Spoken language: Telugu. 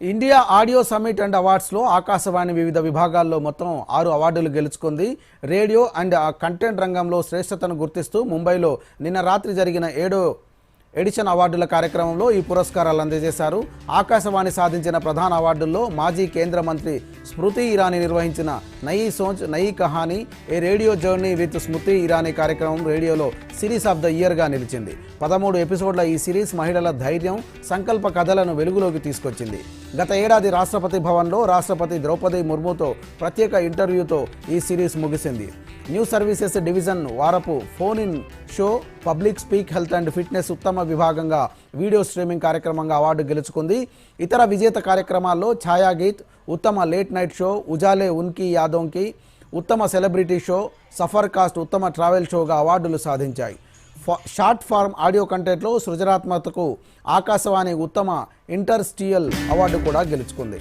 ఇండియా ఆడియో సమ్మిట్ అండ్ అవార్డ్స్లో ఆకాశవాణి వివిధ విభాగాల్లో మొత్తం ఆరు అవార్డులు గెలుచుకుంది. రేడియో అండ్ కంటెంట్ రంగంలో శ్రేష్టతను గుర్తిస్తూ ముంబైలో నిన్న రాత్రి జరిగిన ఏడో ఎడిషన్ అవార్డుల కార్యక్రమంలో ఈ పురస్కారాలు అందజేశారు. ఆకాశవాణి సాధించిన ప్రధాన అవార్డుల్లో మాజీ కేంద్ర మంత్రి స్మృతి ఇరానీ నిర్వహించిన Nayi Soch Nayi Kahani a radio journey with Smriti Irani కార్యక్రమం రేడియోలో సిరీస్ ఆఫ్ ద ఇయర్గా నిలిచింది. పదమూడు ఎపిసోడ్ల ఈ సిరీస్ మహిళల ధైర్యం సంకల్ప కథలను వెలుగులోకి తీసుకొచ్చింది. గత ఏడాది రాష్ట్రపతి భవన్లో రాష్ట్రపతి ద్రౌపది ముర్ముతో ప్రత్యేక ఇంటర్వ్యూతో ఈ సిరీస్ ముగిసింది. న్యూ సర్వీసెస్ డివిజన్ వారపు phone in show public speak health and fitness ఉత్తమ విభాగంగా వీడియో స్ట్రీమింగ్ కార్యక్రమంగా అవార్డు గెలుచుకుంది. ఇతర విజేత కార్యక్రమాల్లో ఛాయాగీత్ ఉత్తమ late night show Ujale Unki Yaadon ki ఉత్తమ సెలబ్రిటీ షో సఫర్ కాస్ట్ ఉత్తమ ట్రావెల్ షోగా అవార్డులు సాధించాయి. షార్ట్ ఫార్మ్ ఆడియో కంటెంట్లో సృజనాత్మకతకు ఆకాశవాణి ఉత్తమ ఇంటర్స్టియల్ అవార్డు కూడా గెలుచుకుంది.